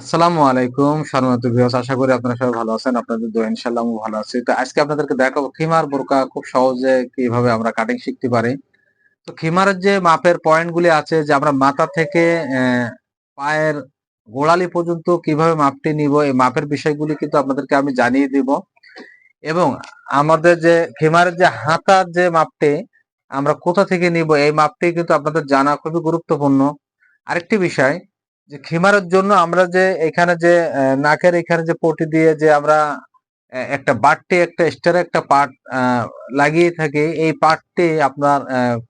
আসসালামু আলাইকুম, সম্মানিত ভিউয়ার্স আশা করি আপনারা সবাই ভালো আছেন, আপনাদের দোয়া ইনশাআল্লাহ আমি ভালো আছি। তো আজকে আপনাদেরকে দেখাবো খিমার বোরকা, খুব সহজে কীভাবে আমরা কাটিং শিখতে পারি। তো খিমারের যে মাপের পয়েন্ট গুলি আছে, যে আমরা মাথা থেকে পায়ের গোড়ালি পর্যন্ত কীভাবে মাপটি নিব, এই মাপের বিষয়গুলি কিন্তু আপনাদেরকে আমি জানিয়ে দিব। এবং আমাদের যে খিমারের যে হাতার যে মাপটি, আমরা কোথা থেকে নিব, এই মাপটি কিন্তু আপনাদের জানা খুবই গুরুত্বপূর্ণ। আরেকটি বিষয় যে খিমারের জন্য আমরা যে এখানে যে নাকের এখানে যে পটি দিয়ে যে আমরা একটা বাটটি, একটা এক্সট্রা একটা পার্ট লাগিয়ে থাকি, এই পাটটি আপনার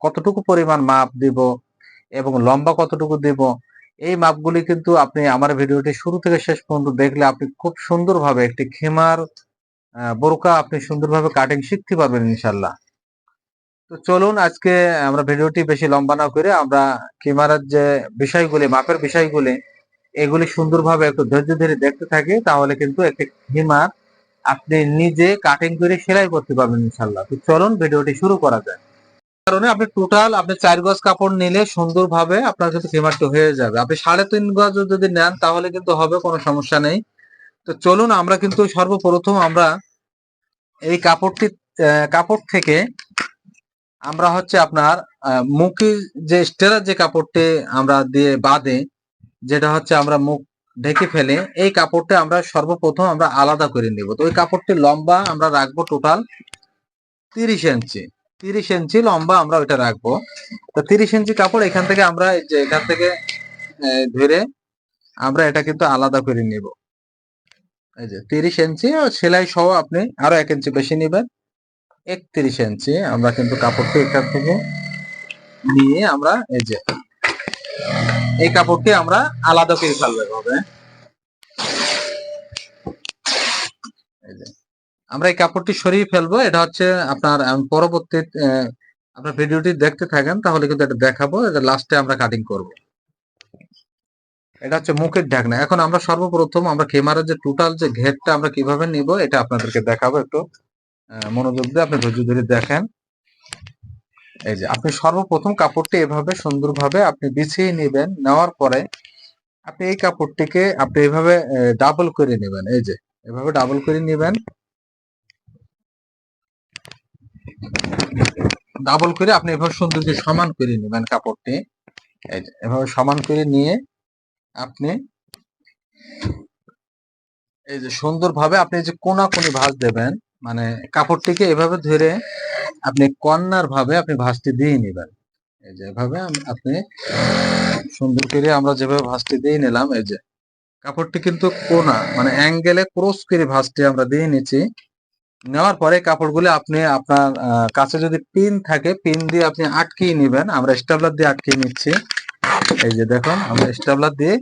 কতটুকু পরিমাণ মাপ দিব এবং লম্বা কতটুকু দিব, এই মাপগুলি কিন্তু আপনি আমার ভিডিওটি শুরু থেকে শেষ পর্যন্ত দেখলে আপনি খুব সুন্দরভাবে একটি খিমার বোরকা আপনি সুন্দরভাবে কাটিং শিখতে পারবেন ইনশাল্লাহ তো চলুন আজকে আমরা ভিডিওটি বেশি লম্বা না করে আমরা ক্যামেরার যে বিষয়গুলি, মাপের বিষয়গুলি, এগুলি সুন্দরভাবে একটু ধৈর্য ধরে দেখতে থাকি, তাহলে কিন্তু একটি হিমার আপনি নিজে কাটিং করে সেলাই করতে পারবেন ইনশাল্লাহ তো চলুন ভিডিওটি শুরু করা যায় কারণে আপনি টোটাল আপনি চার গজ কাপড় নিলে সুন্দরভাবে আপনার কিন্তু হিমারটি হয়ে যাবে। আপনি সাড়ে তিন গজ যদি নেন, তাহলে কিন্তু হবে, কোনো সমস্যা নেই। তো চলুন আমরা কিন্তু সর্বপ্রথম আমরা এই কাপড়টি কাপড় থেকে আমরা হচ্ছে আপনার মুখে যে স্টেরার যে কাপড়টি আমরা দিয়ে বাঁধে, যেটা হচ্ছে আমরা মুখ ঢেকে ফেলে, এই কাপড়টা আমরা সর্বপ্রথম আমরা আলাদা করে নিব। তো ওই কাপড়টি লম্বা আমরা রাখব টোটাল তিরিশ ইঞ্চি তিরিশ ইঞ্চি লম্বা আমরা ওইটা রাখব। তো তিরিশ ইঞ্চি কাপড় এখান থেকে আমরা যে এখান থেকে ধরে আমরা এটা কিন্তু আলাদা করে নিব। এই যে তিরিশ ইঞ্চি সেলাই সহ আপনি আরও এক ইঞ্চি বেশি নেবেন। একত্রিশ ইঞ্চি। আমরা কিন্তু কাপড়টি এখান থেকে নিয়ে আমরা এই যে, এই কাপড়টি আমরা আলাদা করে ফেলব আমরা এই কাপড়টি সরিয়ে ফেলব। এটা হচ্ছে আপনার পরবর্তী আপনার ভিডিওটি দেখতে থাকেন, তাহলে কিন্তু এটা দেখাবো। এটা লাস্টে আমরা কাটিং করব। এটা হচ্ছে মুখের ঢাকনা। এখন আমরা সর্বপ্রথম আমরা ক্যামেরার যে টোটাল যে ঘেরটা আমরা কীভাবে নিব, এটা আপনাদেরকে দেখাবো একটু। মনোযোগ দিয়ে আপনি ধৈর্য ধরে দেখেন। এই যে, আপনি সর্বপ্রথম কাপড়টি এভাবে সুন্দরভাবে আপনি বিছিয়ে নেবেন, নেওয়ার পরে আপনি এই কাপড়টিকে আপনি এভাবে ডাবল করে নেবেন। এই যে, এভাবে ডাবল করে নেবেন। ডাবল করে আপনি এভাবে সুন্দর করে সমান করে নেবেন কাপড়টি। এই যে, এভাবে সমান করে নিয়ে আপনি এই যে, সুন্দরভাবে আপনি যে কোনা কোনি ভাঁজ দেবেন। মানে কাপড়টিকে এভাবে ধরে আপনি কর্নার ভাবে আপনি ভাঁজটি দিয়ে নেবেন। এই যে এভাবে আপনি সুন্দর করে আমরা যেভাবে ভাঁজটি দিয়ে নিলাম, এই যে কাপড়টি কিন্তু কোনা মানে অ্যাঙ্গেলে ক্রস করে ভাঁজটি আমরা দিয়ে নিচ্ছি। নেওয়ার পরে কাপড়গুলো আপনি আপনার কাছে যদি পিন থাকে, পিন দিয়ে আপনি আটকিয়ে নেবেন। আমরা স্টাবলার দিয়ে আটকিয়ে নিচ্ছি। এই যে দেখুন, আমরা স্টাবলার দিয়ে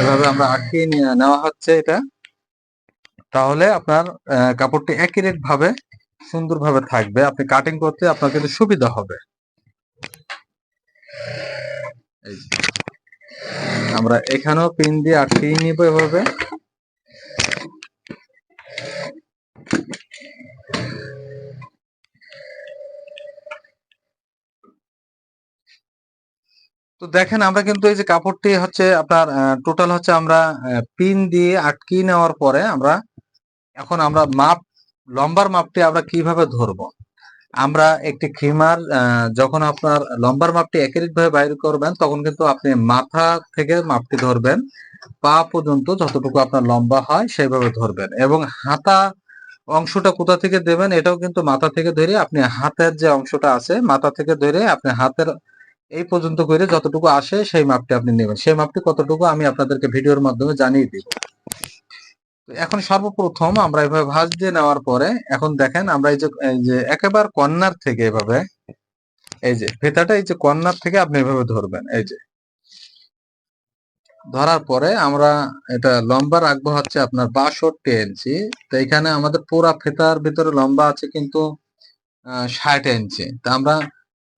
এভাবে আমরা আটকিয়ে নেওয়া হচ্ছে এটা। তাহলে আপনার কাপড়টি অ্যাকিউরেট ভাবে সুন্দরভাবে থাকবে। আপনি কাটিং করতে আপনার কিন্তু সুবিধা হবে। আমরা এখানেও পিন দিয়ে আটকিয়ে নিব এভাবে। তো দেখেন, আমরা কিন্তু এই যে কাপড়টি হচ্ছে আপনার টোটাল হচ্ছে আমরা পিন দিয়ে আটকিয়ে নেওয়ার পরে আমরা এখন আমরা মাপ, লম্বার মাপটি আমরা কীভাবে ধরবো? আমরা একটি খিমার যখন আপনার লম্বার মাপটি একাধিক ভাবে বাইর করবেন, তখন কিন্তু আপনি মাথা থেকে মাপটি ধরবেন। পা পর্যন্ত যতটুকু আপনার লম্বা হয় সেইভাবে ধরবেন এবং হাতা অংশটা কোথা থেকে দেবেন এটাও কিন্তু মাথা থেকে ধরে আপনি হাতের যে অংশটা আছে মাথা থেকে ধরে আপনি হাতের এই পর্যন্ত করে যতটুকু আসে সেই মাপটি আপনি নেবেন। সেই মাপটি কতটুকু আমি আপনাদেরকে ভিডিওর মাধ্যমে জানিয়ে দিব। এখন সর্বপ্রথম আমরা এভাবে ভাঁজ দিয়ে নেওয়ার পরে, এখন দেখেন আমরা এই যে একেবারে কর্নার থেকে এভাবে, এই যে ফেতাটা, এই যে কর্নার থেকে আপনি এভাবে ধরবেন, এই যে। ধরার পরে আমরা এটা লম্বা রাখব হচ্ছে আপনার বাষট্টি ইঞ্চি। তো এখানে আমাদের পুরা ফেতার ভিতরে লম্বা আছে কিন্তু ষাট ইঞ্চি। তা আমরা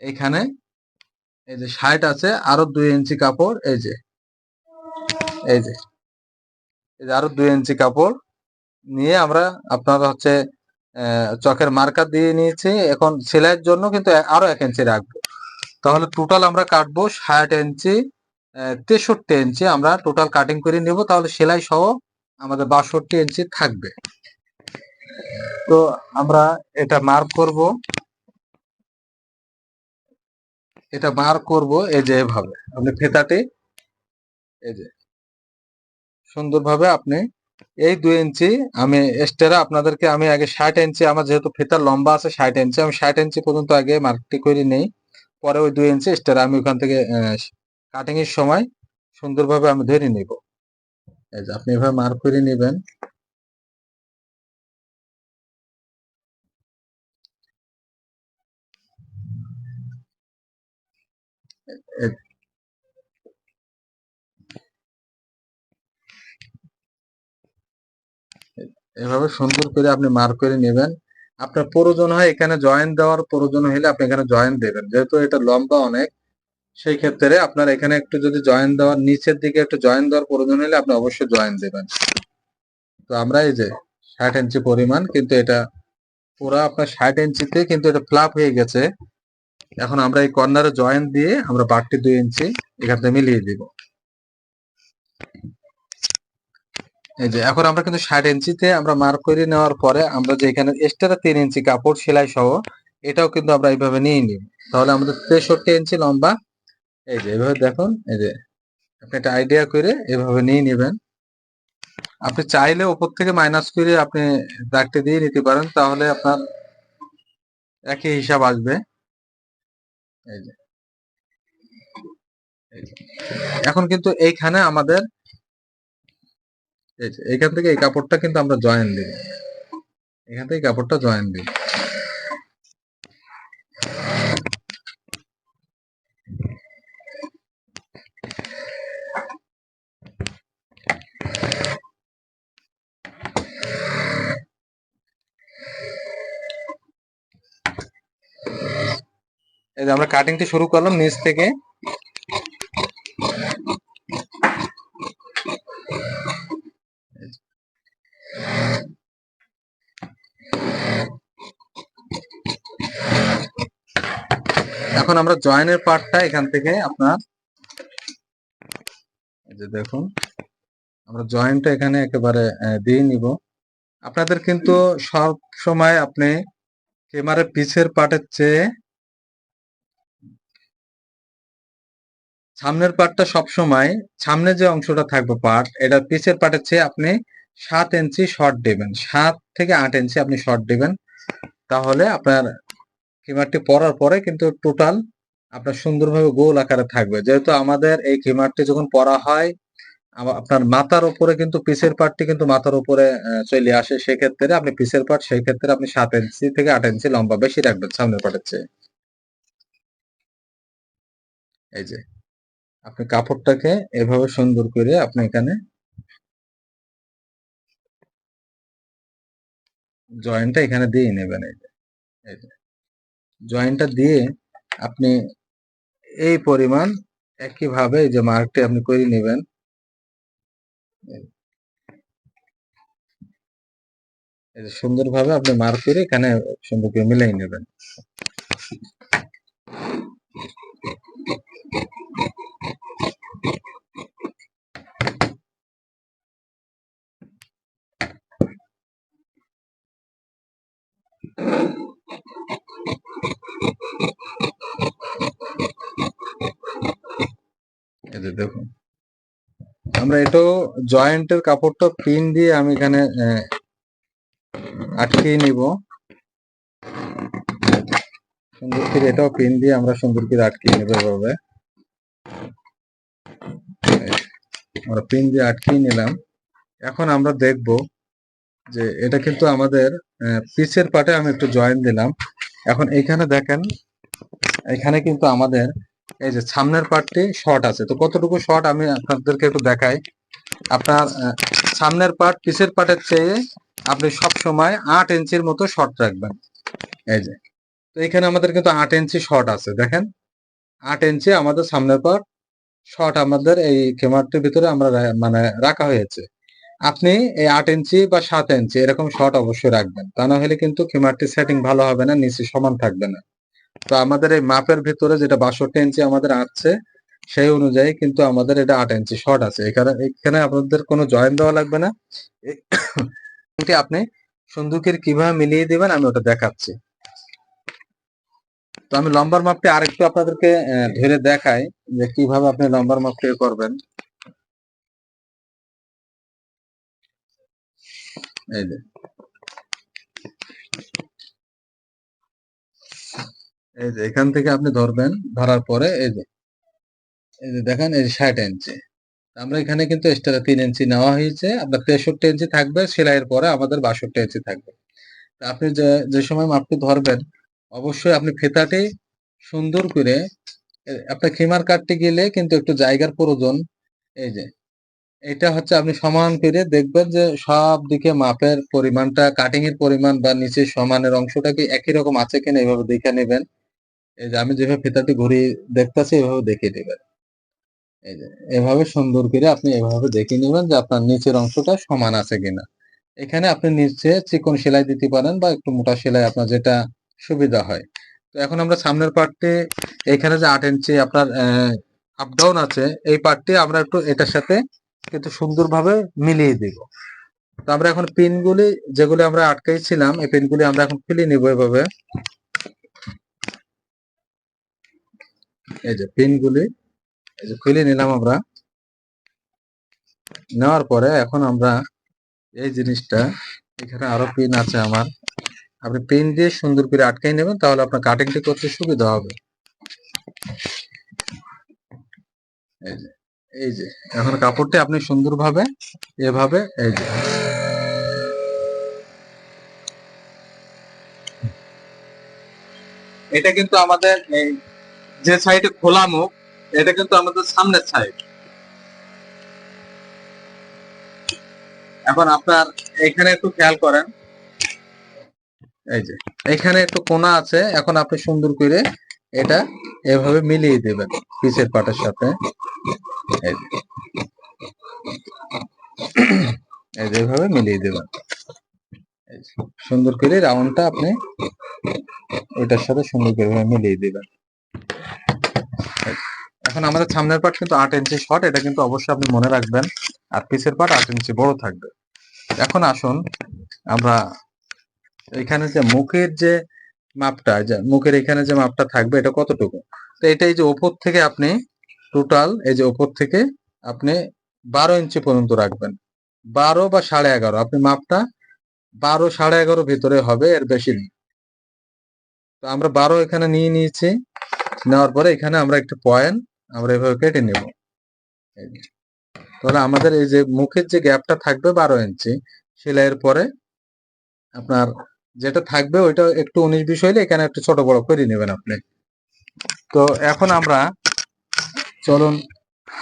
এখানে, এই যে ষাট আছে, আরও দুই ইঞ্চি কাপড়, এই যে এই যে। আরও দুই ইঞ্চি কাপড় নিয়ে আমরা আপনার হচ্ছে চকের মার্কার দিয়ে নিয়েছি। এখন সেলাইয়ের জন্য কিন্তু আরও এক ইঞ্চি রাখব। তাহলে টোটাল আমরা কাটবো ষাট ইঞ্চি তেষট্টি ইঞ্চি আমরা টোটাল কাটিং করে নেব। তাহলে সেলাই সহ আমাদের বাষট্টি ইঞ্চি থাকবে। তো আমরা এটা মার্ক করব। এটা মার্ক করব এই যে এভাবে। আপনি ফেতাটি, এই যে। সুন্দরভাবে আপনি এই দুই ইঞ্চি আমি এক্সট্রা আপনাদেরকে আমি আগে ষাট ইঞ্চি, আমার যেহেতু ফেতার লম্বা আছে ষাট ইঞ্চি, আমি ষাট ইঞ্চি পর্যন্ত আগে মার্কটি করে নেই। পরে ওই দুই ইঞ্চি এক্সট্রা আমি ওখান থেকে কাটিং এর সময় সুন্দরভাবে আমি ধরে নিব। আপনি এভাবে মার্ক করে নেবেন। এভাবে সুন্দর করে আপনি মার্ক করে নেবেন। আপনার প্রয়োজন হয় এখানে জয়েন দেওয়ার, প্রয়োজন হলে আপনি এখানে জয়েন দেবেন। যেহেতু এটা লম্বা অনেক, সেই ক্ষেত্রে আপনার এখানে একটু যদি জয়েন দেওয়ার, নিচের দিকে একটু জয়েন দেওয়ার প্রয়োজন হলে আপনি অবশ্যই জয়েন দেবেন। তো আমরা এই যে ষাট ইঞ্চি পরিমাণ, কিন্তু এটা পুরো আপনার ষাট ইঞ্চিতে কিন্তু এটা ফ্লাপ হয়ে গেছে। এখন আমরা এই কর্নারে জয়েন দিয়ে আমরা বাড়তি দুই ইঞ্চি এখান থেকে মিলিয়ে দিব। এই যে, এখন আমরা কিন্তু ষাট ইঞ্চিতে আমরা মার্ক করে নেওয়ার পরে আমরা যে এখানে এক্সট্রা তিন ইঞ্চি কাপড়, সেলাই সহ, এটাও কিন্তু আমরা এইভাবে নিয়ে নিব। তাহলে আমাদের তেষট্টি ইঞ্চি লম্বা, এই যে, এভাবে দেখুন, এই যে, আপনি একটা আইডিয়া করে এভাবে নিয়ে নেবেন। আপনি চাইলে উপর থেকে মাইনাস করে আপনি দাগটি দিয়ে নিতে পারেন, তাহলে আপনার একই হিসাব আসবে। এই যে, এখন কিন্তু এইখানে আমাদের এইখান থেকে এই কাপড়টা কিন্তু আমরা জয়েন দিই। এখান থেকে কাপড়টা জয়েন দিই। এই যে আমরা কাটিংটি শুরু করলাম নিচ থেকে। আমরা জয়েনের পার্টটা এখান থেকে আপনার যে দেখুন, আমরা জয়েন্টটা এখানে একেবারে দিয়ে নিব। আপনাদের কিন্তু সব সময় আপনি ক্যামেরার পিছের পার্টের চেয়ে সামনের পার্টটা সব সময় সামনে যে অংশটা থাকবে পার্ট এটা পিছের পার্টের চেয়ে আপনি সাত ইঞ্চি শর্ট দেবেন। সাত থেকে আট ইঞ্চি আপনি শর্ট দেবেন। তাহলে আপনার কিমারটি পরার পরে কিন্তু টোটাল আপনার সুন্দরভাবে গোল আকারে থাকবে। যেহেতু আমাদের এই কিমারটি যখন পরা হয় আপনার মাথার উপরে কিন্তু পিসের পাটটি কিন্তু মাথার উপরে চলে আসে। সেক্ষেত্রে আপনি পিসের পাট সেই ক্ষেত্রে আপনি সাত ইঞ্চি থেকে আট ইঞ্চি লম্বা বেশি রাখবেন সামনের পার্টের চেয়ে। এই যে, আপনি কাপড়টাকে এভাবে সুন্দর করে আপনি এখানে জয়েন্টটা এখানে দিয়ে নেবেন। এই যে, জয়েন্টটা দিয়ে আপনি এই পরিমাণ একইভাবে যে মার্কটি আপনি করে নেবেন। সুন্দরভাবে আপনি মার্ক করে এখানে সুন্দর করে মিলাই নেবেন। এই আমরা এটাও জয়েন্টের কাপড়টা পিন দিয়ে আমি এখানে আটকে নিব। সুন্দর এটাও পিন দিয়ে আমরা সুন্দর করে আটকে নেব এভাবে। আমরা পিন দিয়ে আটকে নিলাম। এখন আমরা দেখব যে এটা কিন্তু আমাদের পিসের পাটে আমি একটু জয়েন দিলাম। এখন এখানে দেখেন, এখানে কিন্তু আমাদের এই যে সামনের পার্টটি শর্ট আছে। তো কতটুকু শর্ট আমি আপনাদেরকে একটু দেখাই। আপনার সামনের পার্ট পিসের পার্টের চেয়ে আপনি সব সময় আট ইঞ্চির মতো শর্ট রাখবেন। এই যে। তো এখানে আমাদের কিন্তু আট ইঞ্চি শর্ট আছে, দেখেন। আট ইঞ্চি আমাদের সামনের পার্ট শর্ট আমাদের এই কেমারটির ভিতরে আমরা মানে রাখা হয়েছে। আপনি এই আট ইঞ্চি বা সাত ইঞ্চি এরকম শর্ট অবশ্যই রাখবেন। তা না হলে কিন্তু কেমারটি সেটিং ভালো হবে না, নিচে সমান থাকবে না। তো আমাদের এই মাপের ভিতরে যেটা বাষট্টি ইঞ্চি আমাদের আসছে সেই অনুযায়ী কিন্তু আমাদের এটা আট ইঞ্চি শর্ট আছে। এখানে এখানে আপনাদের কোনো জয়েন দেওয়া লাগবে না। আপনি সন্দুকের কীভাবে মিলিয়ে দিবেন আমি ওটা দেখাচ্ছি। তো আমি লম্বার মাপটি আরেকটু আপনাদেরকে ধরে দেখাই যে কীভাবে আপনি লম্বার মাপটি করবেন। এই যে। এই যে, এখান থেকে আপনি ধরবেন ধরার পরে এই যে এই যে দেখেন, এই ষাট ইঞ্চি। আমরা এখানে কিন্তু এক্সট্রা তিন ইঞ্চি নেওয়া হয়েছে, আপনার তেষট্টি ইঞ্চি থাকবে, সেলাইয়ের পরে আমাদের বাষট্টি ইঞ্চি থাকবে। আপনি যে যে সময় মাপটি ধরবেন, অবশ্যই আপনি ফিতাটি সুন্দর করে আপনার খিমার কাটতে গেলে কিন্তু একটু জায়গার প্রয়োজন। এই যে, এটা হচ্ছে আপনি সমান করে দেখবেন যে, সব দিকে মাপের পরিমাণটা কাটিং এর পরিমাণ বা নিচে সমানের অংশটা কি একই রকম আছে কিনা এইভাবে দেখে নেবেন। এই যে আমি যেভাবে ফিতাটি ঘুরিয়ে দেখতেছি, এভাবে দেখে নেবেন এই যে, এভাবে সুন্দর করে আপনি এভাবে দেখে নেবেন যে আপনার নিচের অংশটা সমান আছে কিনা। এখানে আপনি নিচে চিকন সেলাই দিতে পারেন বা একটু মোটা সেলাই আপনার যেটা সুবিধা হয়। তো এখন আমরা সামনের পার্টটি এখানে যে আট ইঞ্চি আপনার আপ ডাউন আছে, এই পার্টটি আমরা একটু এটার সাথে কিন্তু সুন্দরভাবে মিলিয়ে দিব। তো আমরা এখন পিনগুলি, যেগুলি আমরা আটকাইছিলাম এই পিনগুলি আমরা এখন খুলে নিব এভাবে। এই যে পিনগুলি, এই যে খুলে নিলাম আমরা। নেওয়ার পরে এখন আমরা এই জিনিসটা, এখানে আরও পিন আছে আমার। আপনি পিন দিয়ে সুন্দর করে আটকাই নেবেন, তাহলে আপনার কাটিংটি করতে সুবিধা হবে। এই যে, এখন কাপড়টি আপনি সুন্দরভাবে এভাবে, এই যে। এটা কিন্তু আমাদের এই যে সাইডে খোলা মুখ, এটা কিন্তু আমাদের সামনের সাইড এখন আপনার এখানে একটু খেয়াল করেন। এই যে, এখানে একটু কোনা আছে, এখন আপনি সুন্দর করে এটা এভাবে মিলিয়ে দেবেন, পিসের পাটের সাথে। এভাবে মিলিয়ে দেবেন। সুন্দর করে রাউন্ডটা আপনি ওইটার সাথে সুন্দর করে মিলিয়ে দিবেন। এখন আমাদের সামনের পার্ট কিন্তু আট ইঞ্চি শর্ট এটা কিন্তু অবশ্যই আপনি মনে রাখবেন। আর পিসের পার্ট আট ইঞ্চি বড় থাকবে। এখন আসুন আমরা এখানে যে মুখের যে মাপটা মুখের এখানে যে মাপটা থাকবে, এটা কতটুকু? তো এটা এই যে ওপর থেকে আপনি টোটাল এই যে ওপর থেকে আপনি বারো ইঞ্চি পর্যন্ত রাখবেন। বারো বা সাড়ে এগারো, আপনি মাপটা বারো সাড়ে এগারো ভিতরে হবে, এর বেশি নেই। তো আমরা বারো এখানে নিয়ে নিয়েছি। নেওয়ার পরে এখানে আমরা একটা পয়েন্ট আমরা এভাবে কেটে নেব। তাহলে আমাদের এই যে মুখের যে গ্যাপটা থাকবে বারো ইঞ্চি, সেলাইয়ের পরে আপনার যেটা থাকবে ওইটা একটু উনিশ বিশ হইলে এখানে একটু ছোট বড় করে নেবেন আপনি। তো এখন আমরা চলুন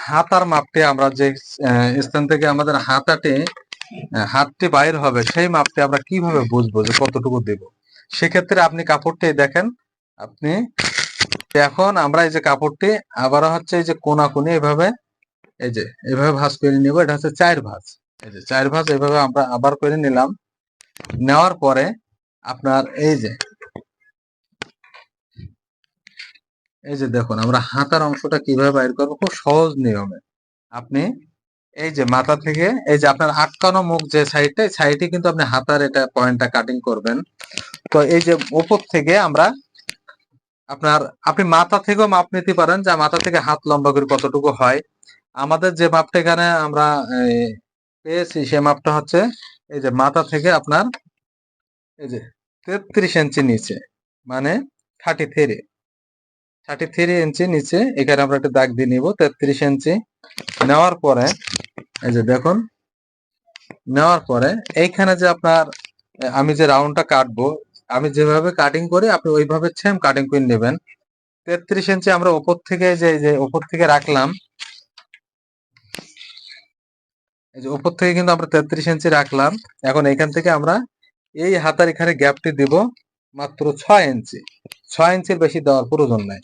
হাতার মাপটি আমরা যে স্থান থেকে আমাদের হাতাটি হাতটি বাইর হবে সেই মাপটি আমরা কীভাবে বুঝব যে কতটুকু দেব? সেক্ষেত্রে আপনি কাপড়টি দেখেন, আপনি এখন আমরা এই যে কাপড়টি আবার হচ্ছে এই যে কোনা কোনি এভাবে, এই যে এভাবে ভাঁজ করে নিব, এটা হচ্ছে চার ভাঁজ। এই যে চার ভাঁজ এভাবে আমরা আবার করে নিলাম। নেওয়ার পরে আপনার এই যে এই যে দেখুন আমরা হাতার অংশটা কীভাবে বাইর করব, খুব সহজ নিয়মে। আপনি এই যে মাথা থেকে, এই যে আপনার আটকানো মুখ যে সাইডটা সাইডে কিন্তু আপনি হাতার এটা পয়েন্টটা কাটিং করবেন। তো এই যে উপর থেকে আমরা আপনার, আপনি মাথা থেকেও মাপ নিতে পারেন যে মাথা থেকে হাত লম্বা করে কতটুকু হয়। আমাদের যে মাপটা এখানে আমরা পেয়েছি, সে মাপটা হচ্ছে, এই যে মাথা থেকে আপনার, এই যে তেত্রিশ ইঞ্চি নিচে মানে thirty three thirty three inch নিচে, এখানে আমরা একটা দাগ দিয়ে নিব, তেত্রিশ ইঞ্চি। নেওয়ার পরে, এই যে দেখুন, নেওয়ার পরে, এইখানে যে আপনার, আমি যে রাউন্ডটা কাটবো আমি যেভাবে কাটিং করি, আপনি ওইভাবে সেম কাটিং করে নেবেন। তেত্রিশ ইঞ্চি আমরা উপর থেকে যে যে উপর থেকে রাখলাম, এই যে উপর থেকে কিন্তু আমরা তেত্রিশ ইঞ্চি রাখলাম। এখন এখান থেকে আমরা এই হাতার এখানে গ্যাপটি দিব মাত্র ছয় ইঞ্চি ছয় ইঞ্চির বেশি দেওয়ার প্রয়োজন নাই।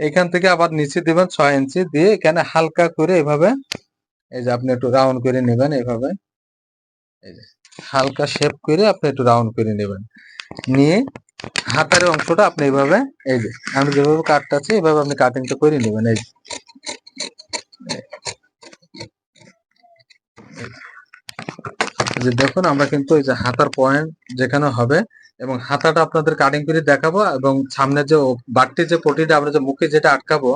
এখান থেকে আবার নিচে দিবেন ছয় ইঞ্চি দিয়ে এখানে হালকা করে এভাবে, এই যে আপনি একটু রাউন্ড করে নেবেন এইভাবে এই যে হালকা শেপ করে আপনি একটু রাউন্ড করে নেবেন। নিয়ে হাতার অংশটা আপনি এইভাবে এই যে, আমি যেভাবে কাটতেছি এইভাবে আপনি কাটিংটা করে নেবেন, এই যে। যে দেখুন, আমরা কিন্তু এই যে হাতার পয়েন্ট যেখানে হবে, এবং হাতাটা আপনাদের কাটিং করে দেখাবো, এবং সামনে যে বাড়তি যে পটিটা, আমরা যে মুখে যেটা আটকাবো,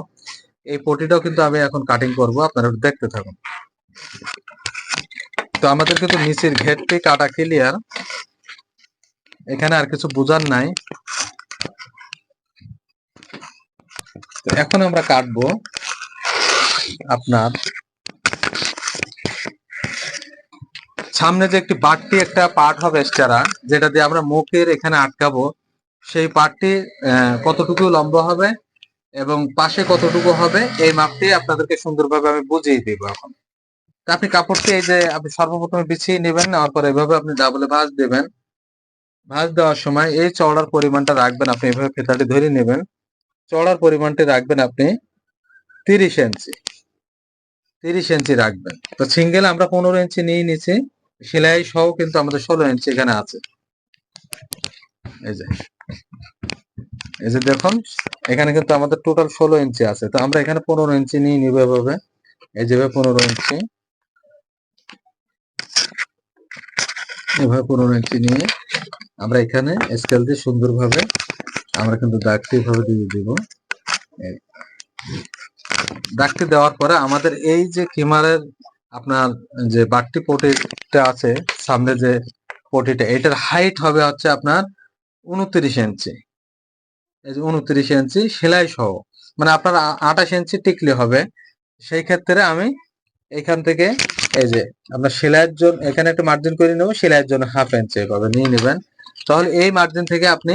এই পটিটাও কিন্তু আমি এখন কাটিং করব, আপনারা দেখতে থাকুন তো আমাদের কিন্তু নিচের ঘেরটি কাটা ক্লিয়ার এখানে আর কিছু বোঝার নাই। তো এখন আমরা কাটবো আপনার সামনে যে একটি বাড়তি একটা পার্ট হবে এক্সট্রা যেটা দিয়ে আমরা মুখের এখানে আটকাবো, সেই পার্টটি কতটুকু লম্বা হবে এবং পাশে কতটুকু হবে, এই মাপটি আপনাদেরকে সুন্দরভাবে আমি বুঝিয়ে দিব এখন। আপনি কাপড়টি এই যে আপনি সর্বপ্রথমে বিছিয়ে নেবেন, নেওয়ার পর এভাবে আপনি ডাবলে ভাঁজ দেবেন। ভাঁজ দেওয়ার সময় এই চওড়ার পরিমাণটা রাখবেন আপনি, এভাবে ফেতাটি ধরে নেবেন। চওড়ার পরিমাণটি রাখবেন আপনি তিরিশ ইঞ্চি তিরিশ ইঞ্চি রাখবেন। তো সিঙ্গেল আমরা পনেরো ইঞ্চি নিয়ে নিচ্ছি সেলাই সহ কিন্তু আমাদের ষোলো ইঞ্চি এখানে আছে। এই যে এই যে দেখুন, এখানে কিন্তু আমাদের টোটাল ষোলো ইঞ্চি আছে। তো আমরা এখানে পনেরো ইঞ্চি নিয়ে নিবো এভাবে, এই যেভাবে পনেরো ইঞ্চি। এভাবে পনেরো ইঞ্চি নিয়ে আমরা এখানে স্কেল দিয়ে সুন্দরভাবে আমরা কিন্তু দাগটি এভাবে দিয়ে দিব। দাগটি দেওয়ার পরে আমাদের এই যে কিমারের আপনার যে বাটটি পটিটা আছে, সামনে যে পটিটা, এটার হাইট হবে হচ্ছে আপনার উনত্রিশ ইঞ্চি। এই যে উনত্রিশ ইঞ্চি সেলাই সহ মানে আপনার আঠাশ ইঞ্চি টিকলে হবে। সেই ক্ষেত্রে আমি এখান থেকে এই যে আপনার সেলাইয়ের জন্য, এখানে একটা মার্জিন করে নেব, সেলাইয়ের জন্য হাফ ইঞ্চি এভাবে নিয়ে নেবেন। তাহলে এই মার্জিন থেকে আপনি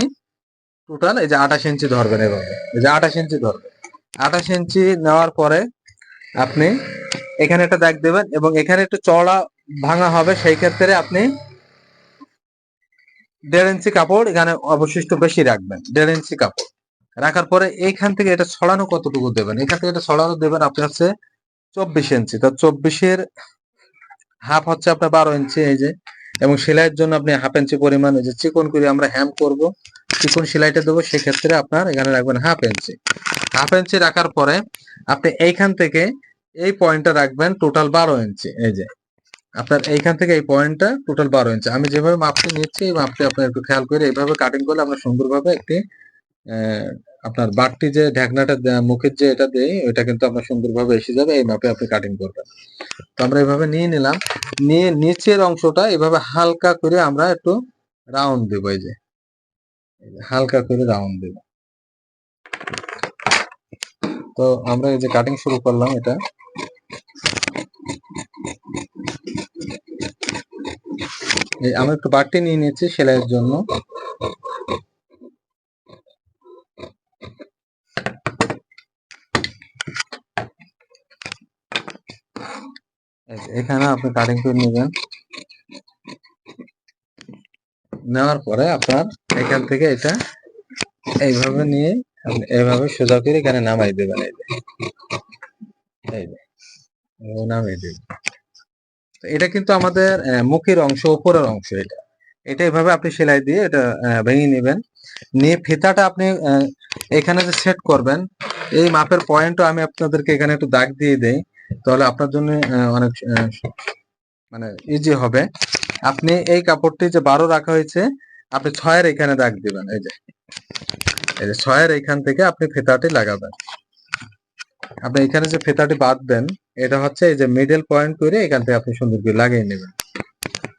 টোটাল এই যে আঠাশ ইঞ্চি ধরবেন এভাবে। এই যে আঠাশ ইঞ্চি ধরবেন। আঠাশ ইঞ্চি নেওয়ার পরে আপনি এখানে একটা দাগ দেবেন এবং এখানে একটু চড়া ভাঙা হবে, সেই ক্ষেত্রে আপনি দেড় ইঞ্চি কাপড় এখানে অবশিষ্ট বেশি রাখবেন, দেড় ইঞ্চি কাপড়। রাখার পরে এইখান থেকে এটা ছড়ানো কতটুকু দেবেন? এখান থেকে এটা ছড়ানো দেবেন আপনি হচ্ছে চব্বিশ ইঞ্চি তো চব্বিশের হাফ হচ্ছে আপনার বারো ইঞ্চি এই যে এবং সেলাইয়ের জন্য আপনি হাফ ইঞ্চি পরিমাণ এই যে চিকন করে আমরা হ্যাম করব, চিকন সেলাইটা দেবো, সেক্ষেত্রে আপনার এখানে রাখবেন হাফ ইঞ্চি হাফ ইঞ্চি রাখার পরে আপনি এইখান থেকে এই পয়েন্টটা রাখবেন টোটাল বারো ইঞ্চি এই যে। আপনার এইখান থেকে এই পয়েন্টটা টোটাল বারো ইঞ্চি আমি যেভাবে মাপটি নিচ্ছি, এই মাপটি আপনার একটু খেয়াল করে এইভাবে কাটিং করলে আমরা সুন্দরভাবে একটি আপনার বাটটি যে ঢাকনাটা মুখের যে এটা দেয় ওইটা কিন্তু আপনার সুন্দরভাবে এসে যাবে, এই মাপে আপনি কাটিং করবেন। তো আমরা এইভাবে নিয়ে নিলাম। নিয়ে নিচের অংশটা এভাবে হালকা করে আমরা একটু রাউন্ড দেবো, এই যে। হালকা করে রাউন্ড দেব। তো আমরা এই যে কাটিং শুরু করলাম এটা। আমরা একটু বাড়তি নিয়ে নিয়েছি সেলাইয়ের জন্য এই যে এখানে আপনি কাটিং করে নেবেন। নেওয়ার পরে আপনার এখান থেকে এটা এইভাবে নিয়ে আপনি এইভাবে সোজা করে এখানে নামাই দেবেন, এই নামিয়ে দেবেন। এটা কিন্তু আমাদের মুখের অংশ, উপরের অংশ এটা। এটা এভাবে আপনি সেলাই দিয়ে এটা ভেঙে নেবেন। নিয়ে ফিতাটা আপনি এখানে যে সেট করবেন, এই মাপের পয়েন্টও আমি আপনাদেরকে এখানে একটু দাগ দিয়ে দেই। তাহলে আপনার জন্য অনেক মানে ইজি হবে। আপনি এই কাপড়টি যে বারো রাখা হয়েছে, আপনি ছয়ের এখানে দাগ দিবেন, এই যে। এই যে ছয়ের এখান থেকে আপনি ফেতাটি লাগাবেন। আপনি এখানে যে ফিতাটি বাঁধবেন, এটা হচ্ছে এই যে মিডল পয়েন্ট করে এখান থেকে আপনি সুন্দর করে লাগিয়ে নেবেন।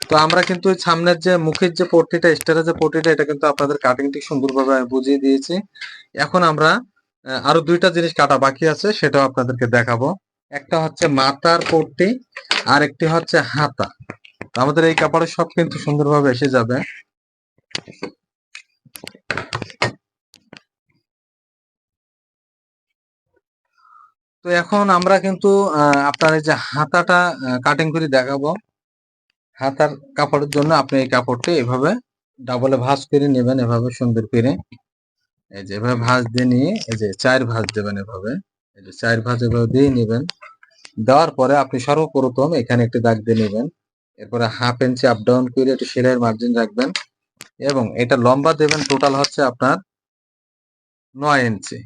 তো আমরা কিন্তু সামনের যে মুখের যে পট্টিটা এক্সট্রা যে পট্টিটা, এটা কিন্তু আপনাদের কাটিংটি সুন্দরভাবে আমি বুঝিয়ে দিয়েছি। এখন আমরা আরও দুইটা জিনিস কাটা বাকি আছে, সেটাও আপনাদেরকে দেখাবো। একটা হচ্ছে মাথার পট্টি আর একটি হচ্ছে হাতা। আমাদের এই কাপড়ের সব কিন্তু সুন্দরভাবে এসে যাবে। তো এখন আমরা কিন্তু আপনার এই যে হাতাটা কাটিং করে দেখাবো। হাতার কাপড়ের জন্য আপনি এই কাপড়টি এভাবে ডাবলে ভাঁজ করে নেবেন, এভাবে সুন্দর করে। এই যে এভাবে ভাঁজ দিয়ে নিয়ে, এই যে চার ভাঁজ দেবেন এভাবে। চার ভাঁজ দিয়ে নেবেন। দেওয়ার পরে আপনি সর্বপ্রথম এখানে একটি দাগ দিয়ে নেবেন। এরপরে হাফ ইঞ্চি আপ ডাউন করে একটু সেলাইয়ের মার্জিন রাখবেন এবং এটা লম্বা দেবেন টোটাল হচ্ছে আপনার নয় ইঞ্চি।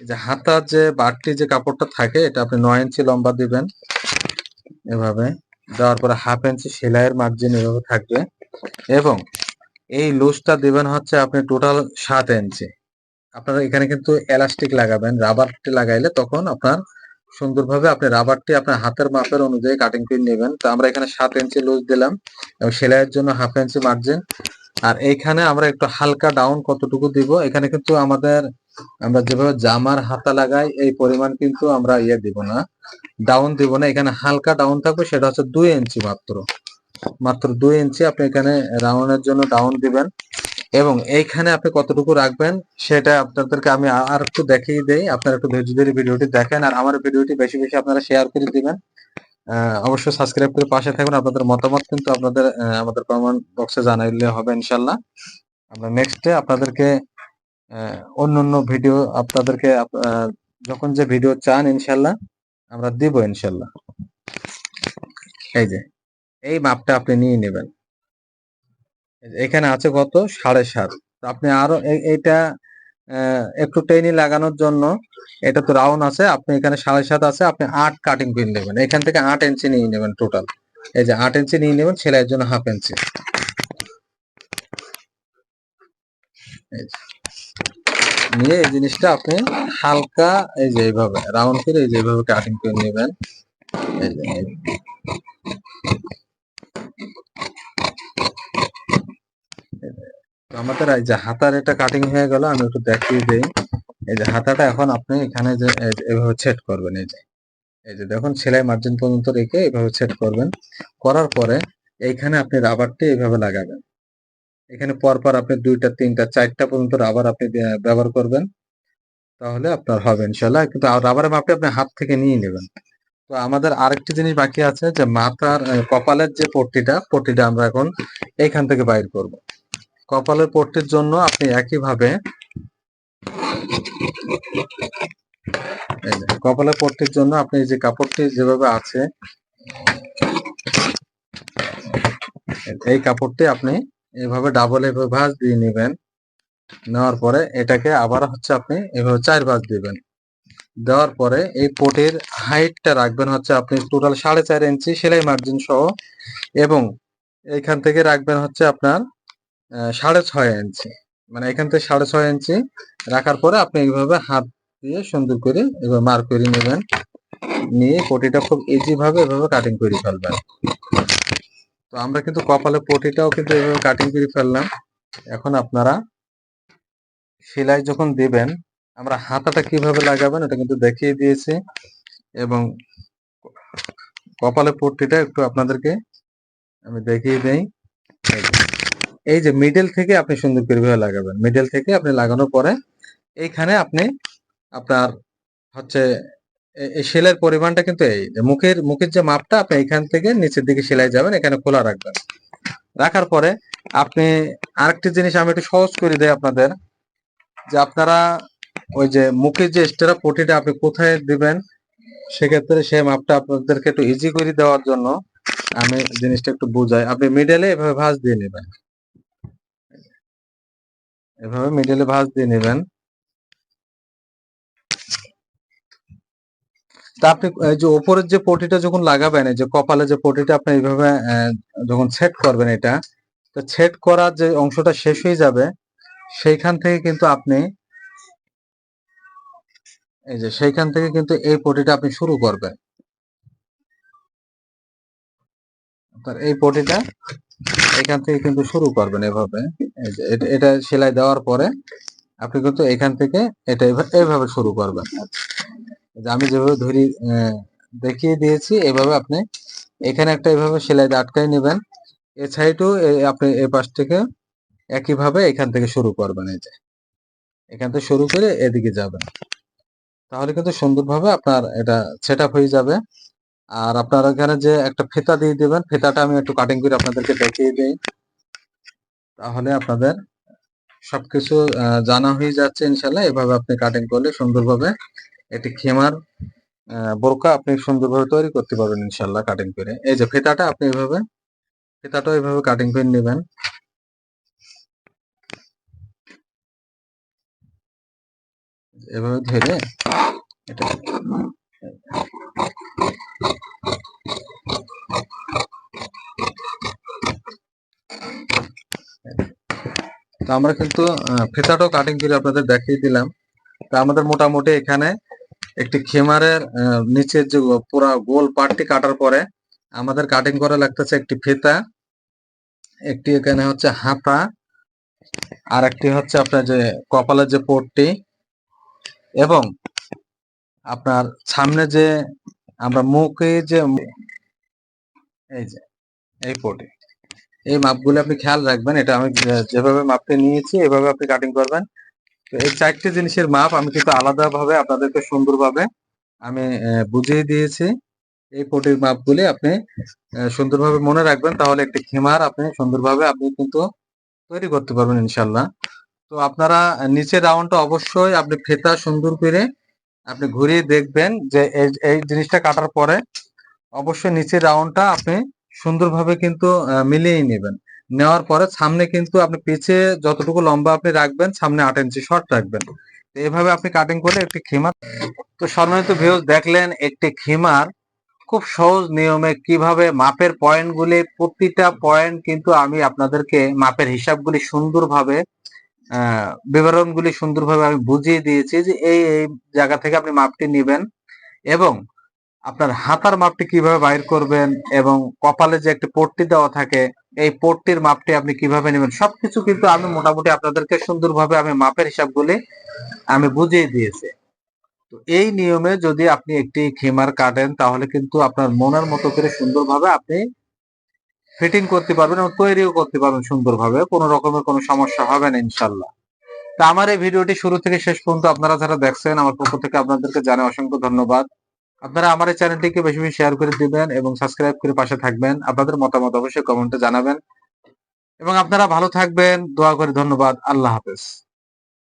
যে হাতার যে বাড়তি যে কাপড়টা থাকে, এটা আপনি নয় ইঞ্চি লম্বা দিবেন এভাবে। দেওয়ার পরে হাফ ইঞ্চি সেলাইয়ের মার্জিন এভাবে থাকবে এবং এই লুজটা দিবেন হচ্ছে আপনি টোটাল সাত ইঞ্চি। আপনারা এখানে কিন্তু এলাস্টিক লাগাবেন। রাবারটি লাগাইলে তখন আপনার সুন্দরভাবে আপনি রাবারটি আপনার হাতের মাপের অনুযায়ী কাটিং করে নেবেন। তো আমরা এখানে সাত ইঞ্চি লুজ দিলাম এবং সেলাইয়ের জন্য হাফ ইঞ্চি মার্জিন আর এইখানে আমরা একটু হালকা ডাউন কতটুকু দিব, এখানে কিন্তু আমাদের আমরা যেভাবে জামার হাতা লাগাই, এই পরিমাণ কিন্তু আমরা ইয়ে দিব না ডাউন দিব না। এখানে হালকা ডাউন থাকবে, সেটা হচ্ছে দুই ইঞ্চি মাত্র। মাত্র দুই ইঞ্চি আপনি এখানে রাউন্ডের জন্য ডাউন দিবেন। এবং এইখানে আপনি কতটুকু রাখবেন সেটা আপনাদেরকে আমি আর একটু দেখিয়ে দেই। আপনারা একটু ধৈর্য ধরে ভিডিওটি দেখেন আর আমার ভিডিওটি বেশি বেশি আপনারা শেয়ার করে দিবেন। অবশ্যই সাবস্ক্রাইব করে পাশে থাকবেন আপনাদের মতামত কিন্তু আপনাদের আমাদের কমেন্ট বক্সে জানাইলে হবে ইনশাল্লাহ আমরা নেক্সটে আপনাদেরকে অন্য অন্য ভিডিও আপনাদেরকে যখন যে ভিডিও চান ইনশাল্লাহ আমরা দিব ইনশাল্লাহ এই যে। এই মাপটা আপনি নিয়ে নেবেন। এখানে আছে কত? সাড়ে সাত। আপনি আরও এটা একটু টেনি লাগানোর জন্য এটা তো রাউন্ড আছে, আপনি এখানে সাড়ে সাত আছে, আপনি আট কাটিং পিন নেবেন। এখান থেকে আট ইঞ্চি নিয়ে নেবেন টোটাল এই যে আট ইঞ্চি নিয়ে নেবেন সেলাইয়ের জন্য হাফ ইঞ্চি নিয়ে এই জিনিসটা আপনি হালকা এই যে এইভাবে রাউন্ড করে এই যে এইভাবে কাটিং করে নেবেন এই যে। তো আমাদের এই যে হাতার এটা কাটিং হয়ে গেল, আমি একটু দেখিয়ে দেই। এই যে হাতাটা এখন আপনি এখানে যে এভাবে সেট করবেন, এই যে। এই যে দেখুন, সেলাই মার্জিন পর্যন্ত রেখে এভাবে সেট করবেন। করার পরে এইখানে আপনি রাবারটি এইভাবে লাগাবেন। এখানে পরপর আপনি দুইটা, তিনটা, চারটা পর্যন্ত রাবার আপনি ব্যবহার করবেন। তাহলে আপনার হবে ইনশাল্লাহ কিন্তু রাবারের মাপটি আপনি হাত থেকে নিয়ে নেবেন। তো আমাদের আরেকটি জিনিস বাকি আছে যে মাথার কপালের যে পট্টিটা পট্টিটা আমরা এখন এইখান থেকে বাইর করব। কপালের পট্টির জন্য আপনি একইভাবে কপালের পট্টির জন্য আপনি যে কাপড়টি যেভাবে আছে, এই কাপড়টি আপনি এভাবে ডাবল এভাবে ভাঁজ দিয়ে নেবেন। নেওয়ার পরে এটাকে আবার হচ্ছে আপনি এভাবে চার ভাঁজ দিবেন। দেওয়ার পরে এই পটির হাইটটা রাখবেন হচ্ছে আপনি টোটাল সাড়ে চার ইঞ্চি সেলাই মার্জিন সহ এবং এইখান থেকে রাখবেন হচ্ছে আপনার সাড়ে ছয় ইঞ্চি মানে এখান থেকে সাড়ে ছয় ইঞ্চি রাখার পরে আপনি এইভাবে হাত দিয়ে সুন্দর করে এভাবে মার করে নেবেন। নিয়ে পটিটা খুব ইজি ভাবে এভাবে কাটিং করে ফেলবেন। তো আমরা কিন্তু কপালে পটিটাও কিন্তু এভাবে কাটিং করে ফেললাম। এখন আপনারা সেলাই যখন দিবেন, আমরা হাতাটা কীভাবে লাগাবেন এটা কিন্তু দেখিয়ে দিয়েছি এবং কপালে পট্টিটা একটু আপনাদেরকে আমি দেখিয়ে দেই। এই যে। মিডল থেকে আপনি সুন্দর করে লাগাবেন। মিডল থেকে আপনি লাগানোর পরে এইখানে আপনি আপনার হচ্ছে এই সেলাইয়ের পরিমাণটা কিন্তু এই মুখের মুখের যে মাপটা আপনি এখান থেকে নিচের দিকে সেলাই যাবেন, এখানে খোলা রাখবেন। রাখার পরে আপনি আরেকটি জিনিস আমি একটু সহজ করে দেয় আপনাদের, যে আপনারা ওই যে মুখের যে এক্সট্রা পটিটা আপনি কোথায় দিবেন, সেক্ষেত্রে সেই মাপটা আপনাদেরকে একটু ইজি করে দেওয়ার জন্য আমি জিনিসটা একটু বুঝাই। আপনি মিডলে এভাবে ভাঁজ দিয়ে নেবেন। এভাবে মিডলে ভাঁজ দিয়ে নেবেন। তা আপনি যে উপরের যে পটিটা যখন লাগাবেন যে কপালে যে পটিটা আপনি এইভাবে যখন সেট করবেন এটা, তো সেট করার যে অংশটা শেষ হয়ে যাবে, সেইখান থেকে কিন্তু আপনি, এই যে সেইখান থেকে কিন্তু এই পটিটা আপনি শুরু করবেন। এই পটিটা এখান থেকে কিন্তু শুরু করবেন এভাবে। এটা- সেলাই দেওয়ার পরে আপনি কিন্তু এখান থেকে এটা এইভাবে শুরু করবেন। আমি যেভাবে ধরি দেখিয়ে দিয়েছি এইভাবে আপনি এখানে একটা এভাবে সেলাই আটকাই নেবেন। এ সাইডও আপনি এই পাশ থেকে একইভাবে এখান থেকে শুরু করবেন এই যে। এখান থেকে শুরু করে এদিকে যাবেন। তাহলে কিন্তু সুন্দরভাবে আপনার এটা সেট হয়ে যাবে। আর আপনার এখানে যে একটা ফেতা দিয়ে দিবেন, ফিতাটা আমি একটু কাটিং করে আপনাদেরকে দেখিয়ে দিই। তাহলে আপনাদের সবকিছু জানা হয়ে যাচ্ছে ইনশাল্লাহ। এভাবে আপনি কাটিং করলে সুন্দরভাবে একটি খেমার বোরকা আপনি সুন্দরভাবে তৈরি করতে পারবেন ইনশাল্লাহ কাটিং করে। এই যে ফিতাটা আপনি এভাবে ফিতাটাও এভাবে কাটিং করে নেবেন। এভাবে ধরে এটা তো আমরা কিন্তু ফিতাটাও কাটিং করে আপনাদের দেখিয়ে দিলাম। তা আমাদের মোটামুটি এখানে একটি খেমারের নিচের যে পুরা গোল পার্টটি কাটার পরে আমাদের কাটিং করা লাগতেছে একটি ফিতা, একটি এখানে হচ্ছে হাতা আর একটি হচ্ছে আপনার যে কপালের যে পোর্টটি এবং আপনার সামনে যে আমরা মুখে যে এই যে, এই পোর্টে এই মাপগুলো আপনি খেয়াল রাখবেন, এটা আমি যেভাবে মাপটা নিয়েছি, এভাবে আপনি কাটিং করবেন। তো এই চারটি জিনিসের মাপ আমি কিন্তু আলাদাভাবে আপনাদেরকে সুন্দরভাবে আমি বুঝিয়ে দিয়েছি। এই পটির মাপগুলি আপনি সুন্দরভাবে মনে রাখবেন, তাহলে একটি খেমার আপনি সুন্দরভাবে আপনি কিন্তু তৈরি করতে পারবেন ইনশাল্লাহ তো আপনারা নিচের রাউন্ডটা অবশ্যই আপনি ফেতা সুন্দর করে আপনি ঘুরিয়ে দেখবেন যে এই জিনিসটা কাটার পরে অবশ্যই নিচের রাউন্ডটা আপনি সুন্দরভাবে কিন্তু মিলিয়ে নেবেন। নেওয়ার পরে সামনে কিন্তু আপনি পিছে যতটুকু লম্বা আপনি রাখবেন, সামনে আট ইঞ্চি শর্ট রাখবেন। এভাবে আপনি কাটিং করলে একটি খিমার তো সম্মানিত ভিউজ দেখলেন একটি খিমার খুব সহজ নিয়মে কীভাবে মাপের পয়েন্টগুলি প্রতিটা পয়েন্ট কিন্তু আমি আপনাদেরকে মাপের হিসাবগুলি সুন্দরভাবে বিবরণগুলি সুন্দরভাবে আমি বুঝিয়ে দিয়েছি যে এই এই জায়গা থেকে আপনি মাপটি নেবেন এবং আপনার হাতার মাপটি কীভাবে বাইর করবেন এবং কপালে যে একটি পট্টি দেওয়া থাকে, এই পট্টির মাপটি আপনি কীভাবে নেবেন, সবকিছু কিন্তু আমি মোটামুটি আপনাদেরকে সুন্দরভাবে আমি মাপের হিসাবগুলি আমি বুঝিয়ে দিয়েছি। তো এই নিয়মে যদি আপনি একটি খেমার কাটেন, তাহলে কিন্তু আপনার মনের মতো করে সুন্দরভাবে আপনি ফিটিং করতে পারবেন এবং তৈরিও করতে পারবেন সুন্দরভাবে, কোনো রকমের কোনো সমস্যা হবে না ইনশাল্লাহ তা আমার এই ভিডিওটি শুরু থেকে শেষ পর্যন্ত আপনারা যারা দেখছেন, আমার পক্ষ থেকে আপনাদেরকে জানাই অসংখ্য ধন্যবাদ। আপনারা আমার এই চ্যানেলটিকে বেশি বেশি শেয়ার করে দিবেন এবং সাবস্ক্রাইব করে পাশে থাকবেন, আপনাদের মতামত অবশ্যই কমেন্টে জানাবেন। এবং আপনারা ভালো থাকবেন, দোয়া করে ধন্যবাদ, আল্লাহ হাফেজ।